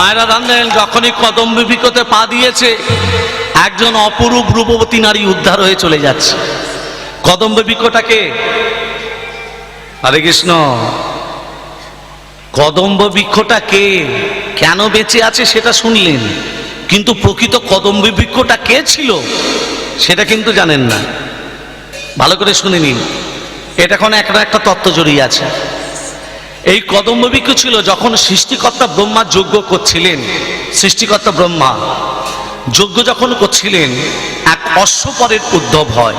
মায়েরা জানলেন যখনই কদম বিপিকতে পা দিয়েছে, একজন অপরূপ রূপবতী নারী উদ্ধার হয়ে চলে যাচ্ছে। কদম্ব বৃক্ষটাকে হরে কৃষ্ণ। কদম্ব বৃক্ষটা কে? কেন বেঁচে আছে সেটা শুনলেন, কিন্তু প্রকৃত কদম্ব বৃক্ষটা কে ছিল, সেটা কিন্তু জানেন না। ভালো করে শুনে নিন। এটা এখন একটা একটা তত্ত্ব জড়িয়ে আছে। এই কদম্ব বৃক্ষ ছিল যখন সৃষ্টিকর্তা ব্রহ্মা যজ্ঞ করছিলেন। সৃষ্টিকর্তা ব্রহ্মা যজ্ঞ যখন করছিলেন, এক অশ্বপরের উদ্ভব হয়।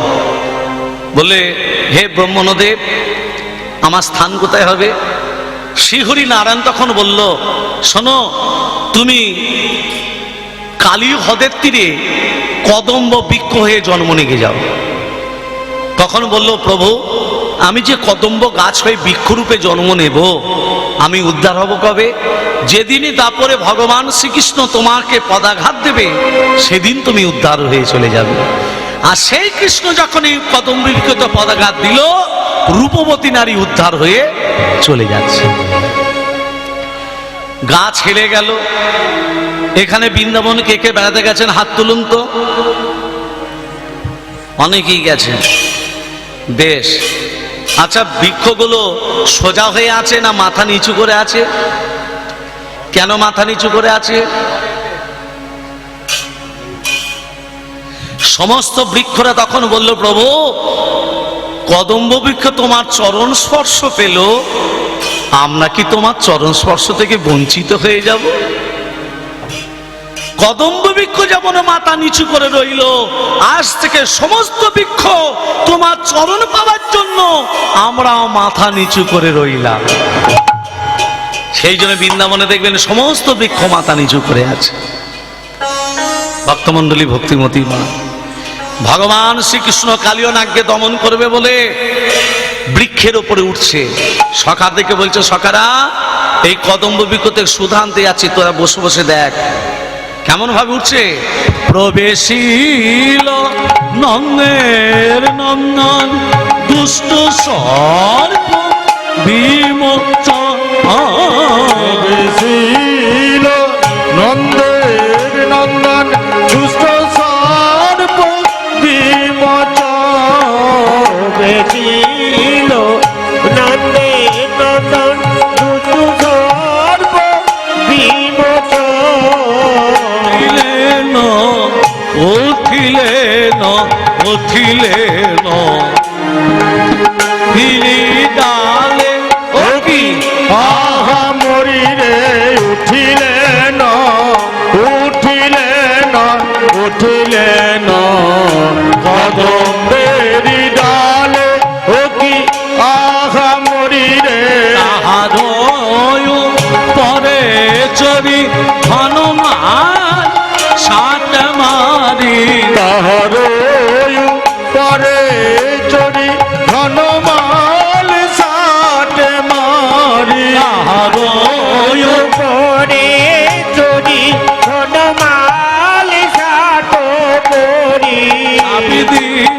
বলে, হে ব্রহ্মণদেব, আমার স্থান কোথায় হবে? শ্রীহরি নারায়ণ তখন বলল, শোনো, তুমি কালী হ্রদের তীরে কদম্ব বৃক্ষ হয়ে জন্ম নিয়ে যাও। তখন বলল, প্রভু আমি যে কদম্ব গাছ হয়ে বৃক্ষরূপে জন্ম নেব, আমি উদ্ধার হব কবে? যেদিনই তারপরে ভগবান শ্রীকৃষ্ণ তোমাকে পদাঘাত দেবে, সেদিন তুমি উদ্ধার হয়ে চলে যাবে। আর সেই কৃষ্ণ যখন এই কদম্ব বৃক্ষতে পদাঘাত দিল, রূপবতী নারী উদ্ধার হয়ে চলে যাচ্ছে। গাছ হেলে গেল। এখানে বৃন্দাবন কে কে বেড়াতে গেছেন, হাত তুলুন তো। অনেকেই গেছেন। বেশ। আচ্ছা বৃক্ষগুলো সোজা হয়ে আছে না মাথা নিচু করে আছে? কেন মাথা নিচু করে আছে? সমস্ত বৃক্ষরা তখন বলল, প্রভু, কদম্ব বৃক্ষ তোমার চরণ স্পর্শ পেল, আমরা কি তোমার চরণ স্পর্শ থেকে বঞ্চিত হয়ে যাব? কদম্ব বৃক্ষ যেমন মাথা নিচু করে রইল, আজ থেকে সমস্ত বৃক্ষ তোমার চরণ পাওয়ার জন্য আমরাও মাথা নিচু করে রইলাম। সেই জন্য বৃন্দাবনে দেখবেন সমস্ত বৃক্ষ মাথা নিচু করে আছে। ভক্তমণ্ডলী, ভক্তিমতী মা, ভগবান শ্রীকৃষ্ণ কালীয় নাগকে দমন করবে বলে বৃক্ষের ওপরে উঠছে। সখা দেখে বলছে সখারা এই কদম্ব বৃক্ষতে সুধা আনতে যাচ্ছি তোরা বসে বসে দেখ। কেমন ভাবে উঠছে? প্রবেশিল নন্দের নন্দন দুষ্ট সর্প বিমোচ উঠিলেন উঠিলেন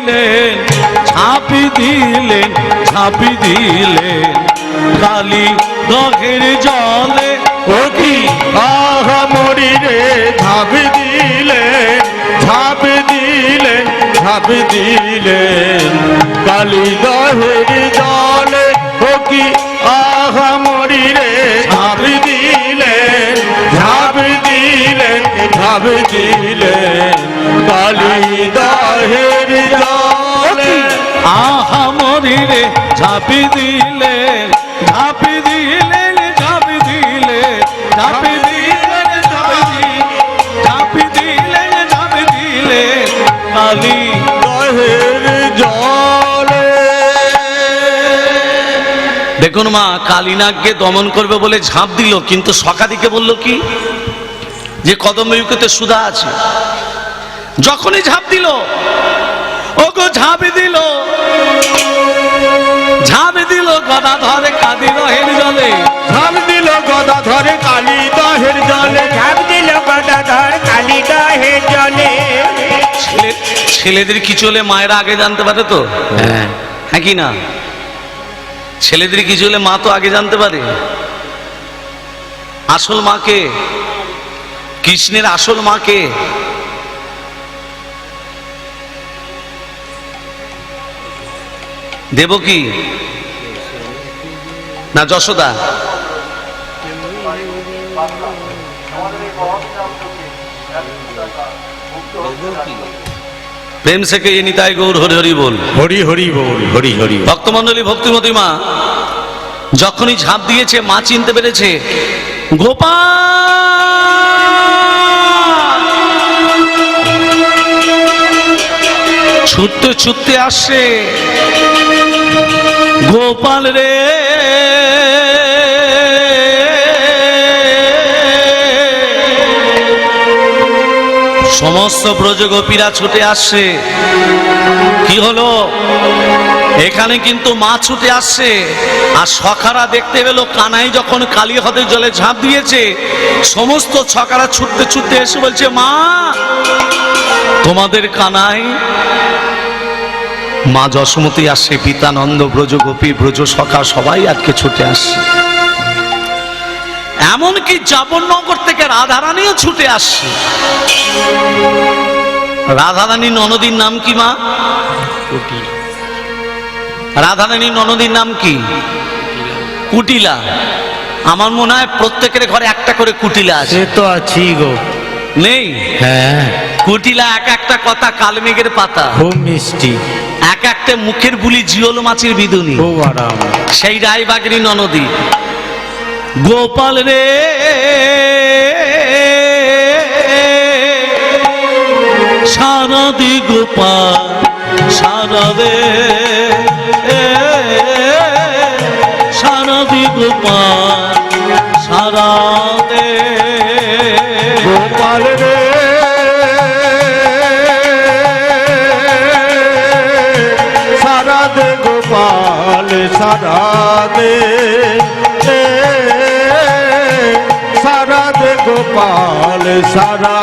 দিলেন ছাপি দিলেন ছাপি দিলেন কালি দঘের জলে ও কি আহা মরিরে ঝাঁপ দিলে ঝাঁপ দিলে ঝাঁপ দিলে, কালী দহের জলে ও কি আহা মরিরে ঝাঁপ দিলে ঝাঁপ দিলে ঝাঁপ দিলে, কালী দহের জলে আহা মরিলে ঝাঁপি দিলেন ঝাঁপি দিলেন ঝাঁপি দিলেন ঝাঁপি দিলেন ঝাঁপি দিলেন ঝাঁপি ঝাঁপি কালি দেখুন মা কালীনাগকে দমন করবে বলে ঝাঁপ দিল কিন্তু সকাদিকে বলল কি? যে কদম ইউকেতে সুধা আছে। যখনই ঝাঁপ দিল ওগো ঝাঁপি দিল ঝাঁপি দিল গদা ধরে কাঁদিল হের জলে। ঝাঁপ দিল গদা ধরে কালী দহের জলে। ঝাঁপ দিল গদাধর কালী দহে জলে। ছেলেদের কিছু হলে মায়েরা আগে জানতে পারে তো? হ্যাঁ। হ্যাঁ কি না? ছেলেদের কিছু হলে মা তো আগে জানতে পারে? আসল মাকে কৃষ্ণের আসল মাকে দেবকী না যশোদা। প্রেম থেকে এ নিতাই গৌর হরি হরি বল। হরি হরি বল হরি হরি। ভক্তমন্ডলী ভক্তিমতী মা যখনই ঝাঁপ দিয়েছে মা চিনতে পেরেছে গোপাল! ছুটতে ছুটতে আসছে। গোপাল রে। সমস্ত ব্রজগোপীরা ছুটে আসছে। কি হলো? এখানে কিন্তু মা ছুটে আসছে। আর সখারা দেখতে পেল, কানাই যখন কালী হ্রদের জলে ঝাঁপ দিয়েছে, সমস্ত ছকারা ছুটতে ছুটতে এসে বলছে, মা, তোমাদের কানাই মা যশোমতী আসছে পিতানন্দ ব্রজ গোপী ব্রজ সখা সবাই আজকে ছুটে আসছে এমনকি জাবরনগর থেকে রাধারানীও ছুটে আসছে রাধারানী ননদীর নাম কি মা? রাধারানী ননদীর নাম কি? কুটিলা। আমার মনে হয় প্রত্যেকের ঘরে একটা করে কুটিলা আছে। তো আছি গো। নেই? হ্যাঁ। কুটিলা এক একটা কথা কালমেঘের পাতা। খুব মিষ্টি। এক একটা মুখের বুলি জিওল মাছের বিদুনি। সেই রায়বাগিনী ননদী। গোপাল রে। সারদি গোপাল সারদে সারদি গোপাল সারাদে গোপাল রে। গোপাল সারা দে সারা দে গোপাল সারা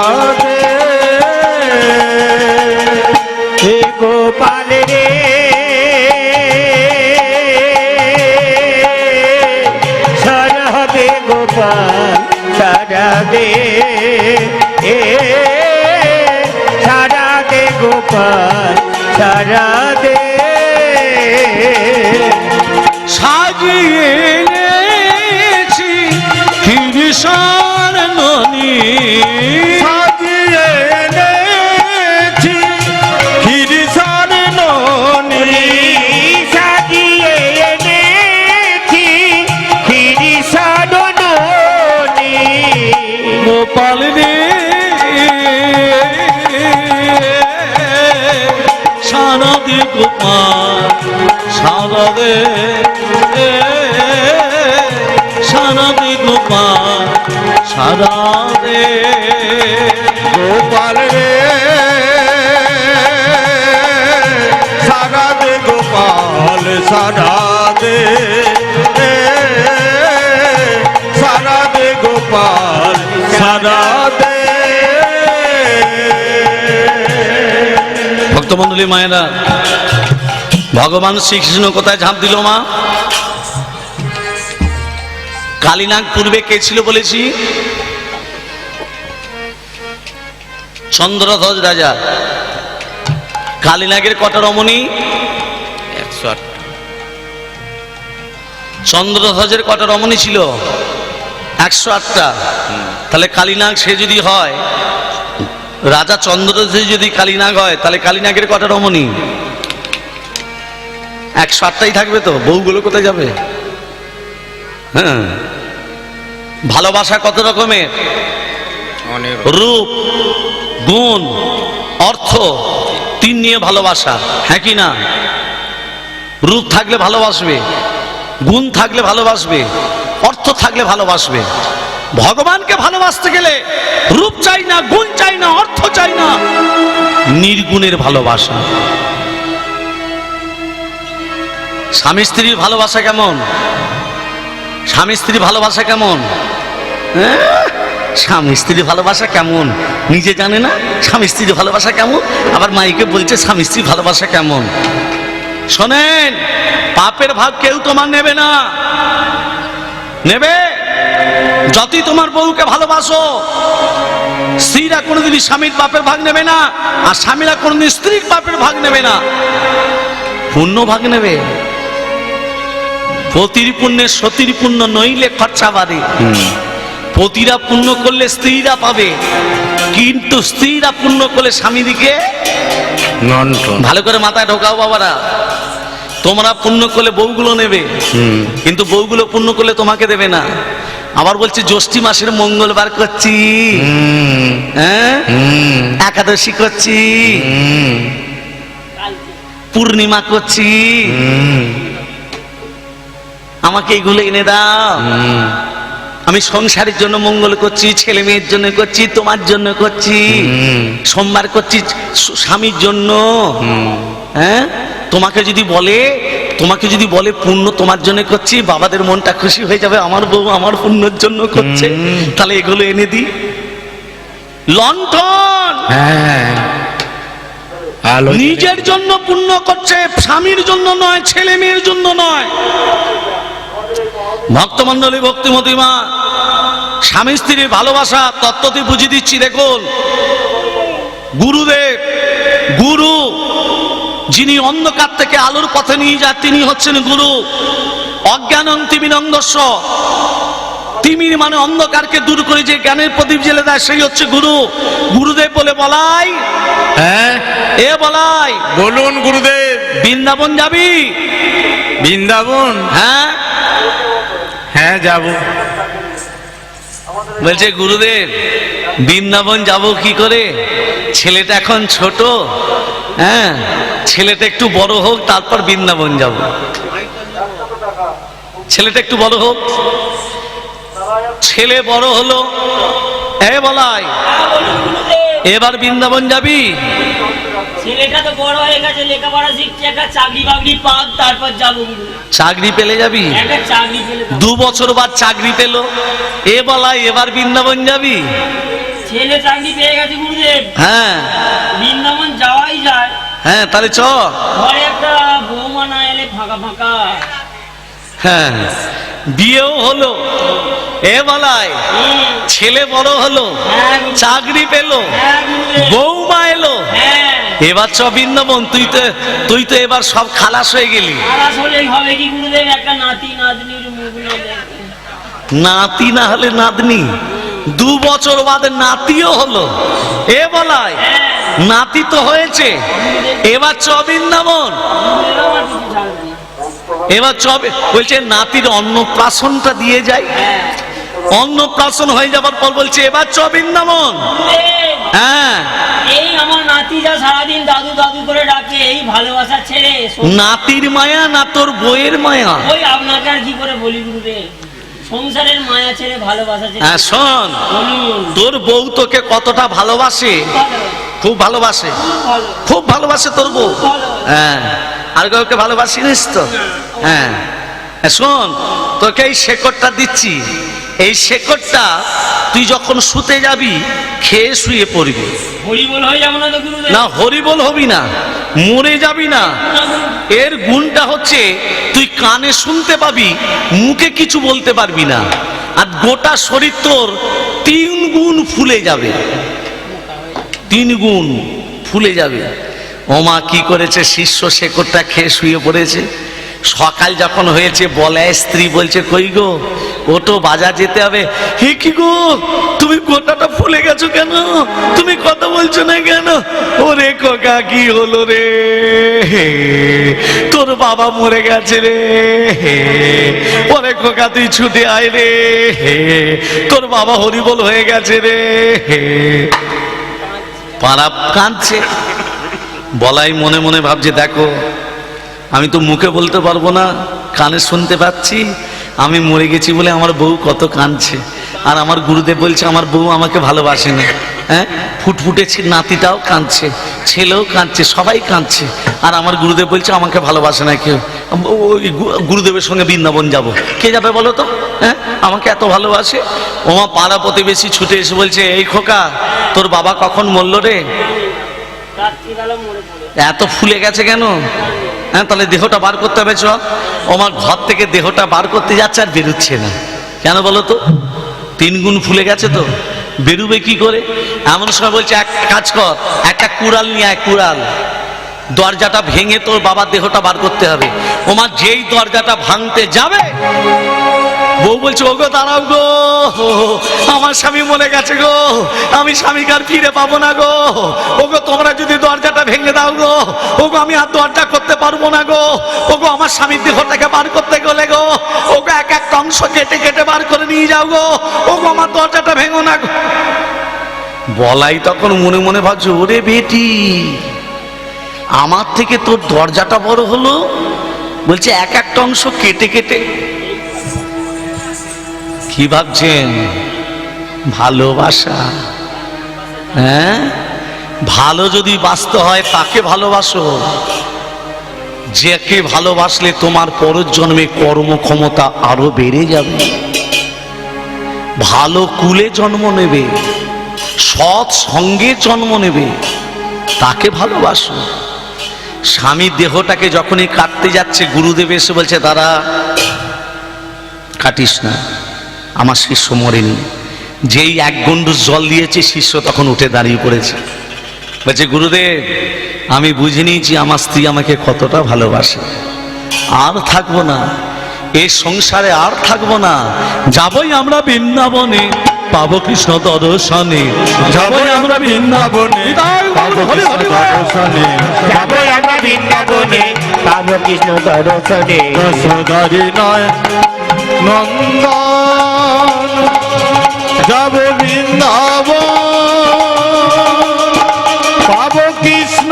গোপাল রে সারদে গোপাল সারদে সারদে গোপাল সারদে গোপাল রে সারা দে গোপাল সারা সারা দে। ভক্তমন্ডলী মায়েরা ভগবান শ্রীকৃষ্ণ কোথায় ঝাঁপ দিল মা? কালীনাগ পূর্বে কে ছিল বলেছি? চন্দ্রধ্বজ রাজা। কালীনাগের কটা রমণী? চন্দ্রধ্বজের কটা রমণী ছিল? একশো আটটা। তাহলে কালীনাগ সে যদি হয় রাজা চন্দ্রধ্বজ যদি কালীনাগ হয় তাহলে কালীনাগের কটা রমণী? একশো আটটাই থাকবে তো বউগুলো কোথায় যাবে? হ্যাঁ। ভালোবাসা কত রকমের? রূপ গুণ অর্থ তিন নিয়ে ভালোবাসা হ্যাঁ কি না? রূপ থাকলে ভালোবাসবে গুণ থাকলে ভালোবাসবে অর্থ থাকলে ভালোবাসবে। ভগবানকে ভালোবাসতে গেলে রূপ চাই না, গুণ চাই না, অর্থ চাই না, নির্গুণের ভালোবাসা। স্বামী স্ত্রীর ভালোবাসা কেমন? স্বামী স্ত্রীর ভালোবাসা কেমন? হ্যাঁ? স্বামী স্ত্রীর ভালোবাসা কেমন? নিজে জানে না? স্বামী স্ত্রীর ভালোবাসা কেমন? আবার মাইকে বলছে, স্বামী স্ত্রীর ভালোবাসা কেমন? শোনেন, পাপের ভাগ কেউ তোমার নেবে না। নেবে? যতই তোমার বউকে ভালোবাসো স্ত্রীরা কোনোদিনই স্বামীর বাপের ভাগ নেবে না আর স্বামীরা কোনোদিন স্ত্রীর বাপের ভাগ নেবে না। পুণ্য ভাগ নেবে। পতির পুণ্যে সতীর পুণ্য নইলে খরচা বাড়ে পতিরা পুণ্য করলে স্ত্রীরা পাবে কিন্তু স্ত্রীরা পুণ্য করলে স্বামীদিকে নন্টন। ভালো করে মাথায় ঢোকাও বাবারা। তোমরা পুণ্য করলে বউগুলো নেবে কিন্তু বউগুলো পুণ্য করলে তোমাকে দেবে না। আবার বলছে জ্যৈষ্ঠী মাসের মঙ্গলবার করছি। হ্যাঁ? একাদশী করছি। পূর্ণিমা করছি। আমাকে এগুলো এনে দাও। আমি সংসারের জন্য মঙ্গল করছি ছেলে মেয়ের জন্য করছি তোমার জন্য করছি। সোমবার করছি স্বামীর জন্য। হ্যাঁ? তোমাকে যদি বলে তোমাকে যদি বলে পুণ্য তোমার জন্য করছি বাবাদের মনটা খুশি হয়ে যাবে আমার বউ আমার পুণ্যের জন্য করছে। তাহলে এগুলো এনে দি লন্ঠন হ্যাঁ। নিজের জন্য পুণ্য করছে স্বামীর জন্য নয় ছেলে মেয়ের জন্য নয়। ভক্তমন্ডলী ভক্তিমতী মা স্বামী স্ত্রীর ভালোবাসা তত্ত্বটি বুঝিয়ে দিচ্ছি দেখুন। গুরুদেব গুরু যিনি অন্ধকার থেকে আলোর পথে নিয়ে যায় তিনি হচ্ছেন গুরু। অজ্ঞানং তিমিরঙ্গস্ব তিমির মানে অন্ধকারকে দূর করে যে জ্ঞানের প্রদীপ জেলে দেয় সেই হচ্ছে গুরু। গুরুদেব বলে বলাই। হ্যাঁ। এ বলাই। বলুন গুরুদেব। বৃন্দাবন যাবি? বৃন্দাবন? হ্যাঁ। হ্যাঁ যাব। বলছে গুরুদেব বৃন্দাবন যাব কি করে? ছেলেটা এখন ছোট। হ্যাঁ ছেলেটা একটু বড় হোক তারপর বৃন্দাবন যাব। ছেলেটা একটু বড় হোক। ছেলে বড় হলো এ বলাই এবার বৃন্দাবন যাবি? ছেলেটা তো বড় হয়ে গেছে লেখাপড়া শিখছে একটা চাকরি বাকরি পাক তারপর যাব। গুরু চাকরি পেলে যাবি। দু বছর বাদ চাকরি পেল এ বলাই এবার বৃন্দাবন যাবি? ছেলে চাকরি পেয়ে গেছে গুরুদেব হ্যাঁ। বৃন্দাবন যাওয়াই যায়। হ্যাঁ তাহলে চ। ঘরে একটা বৌমা না এলে ফাঁকা ফাঁকা। হ্যাঁ বিয়েও হলো। এ বলায় ছেলে বড় হলো হ্যাঁ চাকরি পেল হ্যাঁ বৌমা এলো। হ্যাঁ। এবার চ বৃন্দাবন তুই তো তুই তো এবার সব খালাস হয়ে গেলি। নাতি না হলে নাতনি? দু বছর বাদে নাতিও হলো। এ বলায় নাতি তো হয়েছে। এবার চ বৃন্দাবন গুরুদেব আমার কিছু ছাড়বে না। এবার চবে বলছে নাতির অন্নপ্রাশনটা দিয়ে যায় অন্নপ্রাশন হয়ে যাবার পর বলছে এবার চ বৃন্দাবন গুরুদেব, হ্যাঁ। এই আমার নাতি যা সারাদিন দাদু দাদু করে ডাকে এই ভালোবাসা ছেড়ে নাতির মায়া না তোর বইয়ের মায়া? ওই আপনাকে আর কি করে বলি গুরুদেব? সংসারের মায়া ছেড়ে ভালোবাসা হ্যাঁ শোন। তোর বউ তোকে কতটা ভালোবাসে? খুব ভালোবাসে। খুব ভালোবাসে তোর বউ। হ্যাঁ। আর কাউকে ভালোবাসিনিস তো? হ্যাঁ। হ্যাঁ, শোন তোকে এই শেকড়টা দিচ্ছি। এই শেকড়টা তুই যখন শুতে যাবি খেয়ে শুয়ে পড়বি। না হরিবল হবি না মরে যাবি না। না এর গুণটা হচ্ছে তুই কানে শুনতে পাবি মুখে কিছু বলতে পারবি না। আর গোটা শরীর তোর তিন গুণ ফুলে যাবে। তিন গুণ ফুলে যাবে। ওমা কি করেছে শিষ্য শেকড়টা খেয়ে শুয়ে পড়েছে। সকাল যখন হয়েছে, বলে স্ত্রী বলছে, কই গো, ওটো বাজার যেতে হবে? হে কি গো, তুমি গোটাটা ফুলে গেছো কেন? তুমি কথা বলছো না কেন? ওরে কোকা কি হলো রে? তোর বাবা মরে গেছে রে? ওরে কোকা তুই ছুটে আয় রে? তোর বাবা হরিবল হয়ে গেছে রে? পাড়া কাঁদছে। বলাই মনে মনে ভাবছে, দেখো আমি তো মুখে বলতে পারব না কানে শুনতে পাচ্ছি আমি মরে গেছি বলে আমার বউ কত কাঁদছে। আর আমার গুরুদেব বলছে আমার বউ আমাকে ভালোবাসে না। হ্যাঁ? ফুটফুটেছি নাতিটাও কাঁদছে ছেলেও কাঁদছে সবাই কাঁদছে। আর আমার গুরুদেব বলছে আমাকে ভালোবাসে না কেউ। ওই গুরুদেবের সঙ্গে বৃন্দাবন যাব। কে যাবে বলো তো? হ্যাঁ? আমাকে এত ভালোবাসে? ওমা পাড়া প্রতিবেশী ছুটে এসে বলছে এই খোকা তোর বাবা কখন মরল রে? এত ফুলে গেছে কেন? হ্যাঁ তাহলে দেহটা বার করতে হবে, চল। আমার ঘর থেকে দেহটা বার করতে যাচ্ছে আর বেরোচ্ছে না। কেন বলো তো? তিন গুণ ফুলে গেছে তো। বেরুবে কি করে? এমন সময় বলছে, এক কাজ কর, একটা কুড়াল নিয়ে এক কুড়াল। দরজাটা ভেঙে তোর বাবার দেহটা বার করতে হবে। ওমা যেই দরজাটা ভাঙতে যাবে বউ বলছে, ওগো, দাঁড়াও গো। আমার স্বামী মনে গেছে গো। আমি স্বামীকে আর ফিরে পাবো না গো। ওগো, তোমরা যদি দরজাটা ভেঙে দাও গো। ওগো, আমি আর দরজা করতে পারব না গো। ওগো, আমার স্বামীর দেহটাকে বার করতে গেলে গো। ওগো, এক একটা অংশ কেটে কেটে বার করে নিয়ে যাও গো। ওগো, আমার দরজাটা ভেঙো না গো। বলাই তখন মনে মনে ভাবছ, ওরে বেটি, আমার থেকে তোর দরজাটা বড় হলো? বলছে, এক একটা অংশ কেটে কেটে কি ভাবছেন? ভালোবাসা? হ্যাঁ? ভালো যদি বাঁচতে হয়, তাকে ভালোবাসো। যাকে ভালোবাসলে তোমার পরজন্মে কর্মক্ষমতা আরও বেড়ে যাবে। ভালো কুলে জন্ম নেবে, সৎ সঙ্গে জন্ম নেবে, তাকে ভালোবাসো। স্বামীর দেহটাকে যখনই কাটতে যাচ্ছে, গুরুদেব এসে বলছে, দাদা, কাটিস না। আমার শিষ্য মরেনি। যেই এক গন্ডু জল দিয়েছে শিষ্য তখন উঠে দাঁড়িয়ে পড়েছে। বলছে গুরুদেব আমি বুঝে নিয়েছি আমার স্ত্রী আমাকে কতটা ভালোবাসে। আর থাকব না। এই সংসারে আর থাকব না। যাবই আমরা বৃন্দাবনে। পাবো কৃষ্ণ দর্শনে। যাবই আমরা বৃন্দাবনে। পাবো কৃষ্ণ দর্শনে। যাব আমরা বৃন্দাবনে। পাবো কৃষ্ণ দর্শনে। নয় নন্দন যাব বৃন্দাব পাব কৃষ্ণ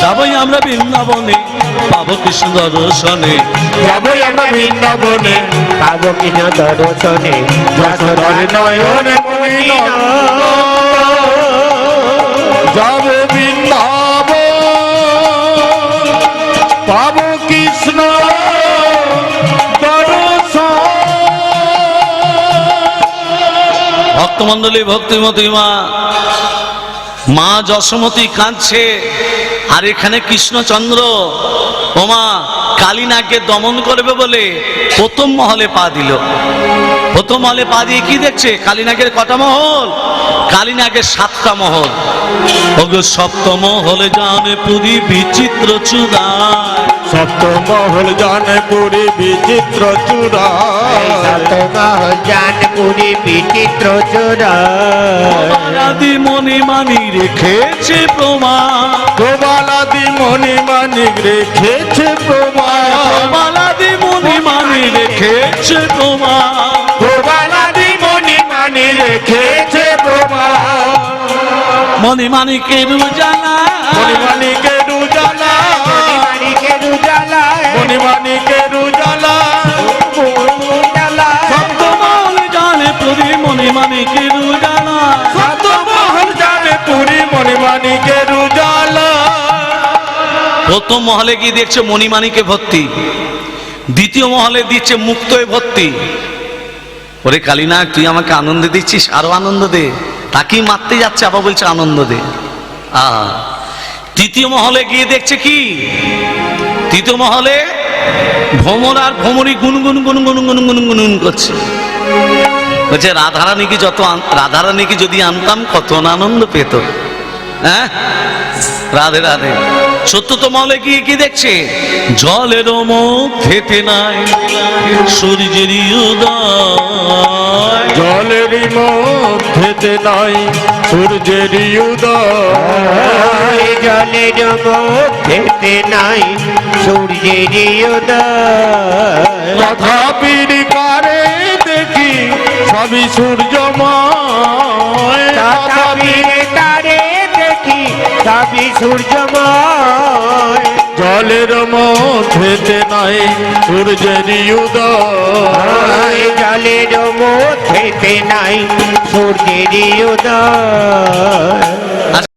যাবই আমরা বৃন্দাবনে পাবো কৃষ্ণ দর্শনে। যাব আমরা বৃন্দাবনে পাবো কৃষ্ণ দর্শনে। নয়নে যাব বৃন্দাব পাব কৃষ্ণ ভক্তমন্ডলী ভক্তিমতী মা। মা যশোমতী কাঁদছে, আর এখানে কৃষ্ণচন্দ্র ওমা কালীনাগকে দমন করবে বলে প্রথম মহলে পা দিল। প্রথম মহলে পা দিয়ে কি দেখছে? কালীনাগের কটা মহল? কালীনাগের সাতটা মহল। ওগো সপ্তম হলে জানে পুরী বিচিত্র চূড়ায়। সপ্তমহল জানে পুরী বিচিত্র চূড়া। সপ্তমহল জানপুরি বিচিত্র আদি মনে মানি রেখেছে প্রমাণ। গোবালাদি মণি মানিক রেখেছে প্রমাণ। মালাদি মনি মানি রেখেছে প্রমাণ। গোবালাদি মণি মানি রেখেছে প্রমাণ। মনি মানিকের উজালা মণি মানিকের প্রথম মহলে গিয়ে দেখছে মণিমানিকে ভর্তি। দ্বিতীয় মহলে দিচ্ছে মুক্তয়ে ভর্তি। ওরে কালীনাগ তুই আমাকে আনন্দ দিচ্ছিস? আরও আনন্দ দে। তাকেই মারতে যাচ্ছে আবার বলছে আনন্দ দে। আ তৃতীয় মহলে গিয়ে দেখছে কি? তৃতীয় মহলে ভ্রমর আর ভ্রমণই গুনগুন গুনগুন গুনগুন গুনগুন করছে। বলছে, রাধারানীকে যত রাধারানীকে যদি আনতাম, কত আনন্দ পেত। হ্যাঁ? রাধে রাধে। সত্যত মহলে গিয়ে কি দেখছে? জলের মধ্যেতে নাই সূর্যেরই উদয়। জলেরই মধ্যেতে নাই সূর্যের উদয়। জলের মধ্যেতে নাই সূর্যের উদয়। তথাপির কারে দেখি সবই সূর্যময়। তথাপি সবই সূর্যময়। জলের মধ্যেতে নাই সূর্যের উদয়। জলের মধ্যেতে নাই সূর্যের উদয়।